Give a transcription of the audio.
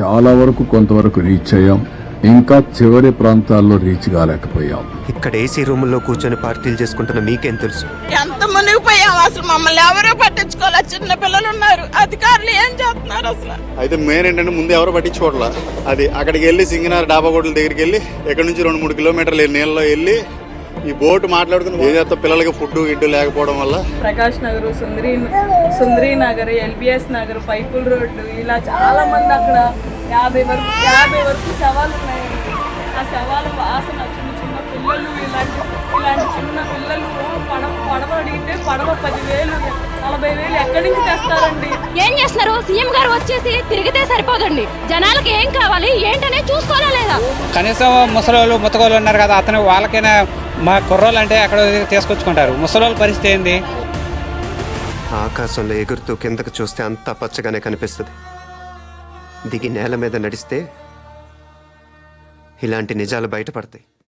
చాలా వరకు కొంతవరకు రీచ్ అయ్యాం. ఇంకా చివరి ప్రాంతాల్లో రీచ్ కాలేకపోయాం. ఇక్కడ ఏసీ రూముల్లో కూర్చొని పార్టీలు చేసుకుంటున్న మీకేం తెలుసు? ఎంత మునిగిపోయాం అసలు? మమ్మల్ని ఎవరో పట్టించుకోలే. చిన్న పిల్లలు ఉన్నారు. అధికారులు ఏం చేస్తున్నారు అసలు? అయితే మెయిన్ ఏంటంటే ముందు ఎవరు పట్టించుకోవట్లా? అది అక్కడికి వెళ్ళి సింగనార్ డాబా కోటల దగ్గరికి వెళ్ళి ఇక్కడ నుంచి రెండు మూడు కిలోమీటర్లు నీళ్ళలో వెళ్ళి ఈ బోట్ మాట్లాడుకుని ఏం చేస్తా పిల్లలకి ఫుడ్ గిడ్డు లేకపోవడం వల్ల? ప్రకాష్ నగర్ సుందరి సుందరి నగర్ ఎల్బిఎస్ నగర్ పైపుల్ రోడ్డు ఇలా చాలా మంది అక్కడ యాభై వరకు యాభై వరకు శవాలు ఉన్నాయండి ఆ శవాల వాసన చిన్న చిన్న పిల్లలు ఇలాంటి ఇలాంటి చిన్న పిల్లలు పడవ పడవ అడిగితే పడవ పదివేలు నలభై వేలు ఎక్కడి నుంచి తెస్తారండి? ఏం చేస్తున్నారు? సీఎం గారు వచ్చేసి తిరిగితే సరిపోదండి. జనాలకి ఏం కావాలి? ఏంటనే చూసుకోవాలా లేదా? కనీసం ముసలోళ్ళు ముతగోళ్ళు ఉన్నారు కదా అతను వాళ్ళకైనా మా కుర్రోళ్ళు అంటే అక్కడ తీసుకొచ్చుకుంటారు. ముసలోళ్ళ పరిస్థితి ఏంది? ఆకాశంలో ఎగురుతూ కిందకు చూస్తే అంతా పచ్చగానే కనిపిస్తుంది. దిగి నేల మీద నడిస్తే ఇలాంటి నిజాలు బయటపడతాయి.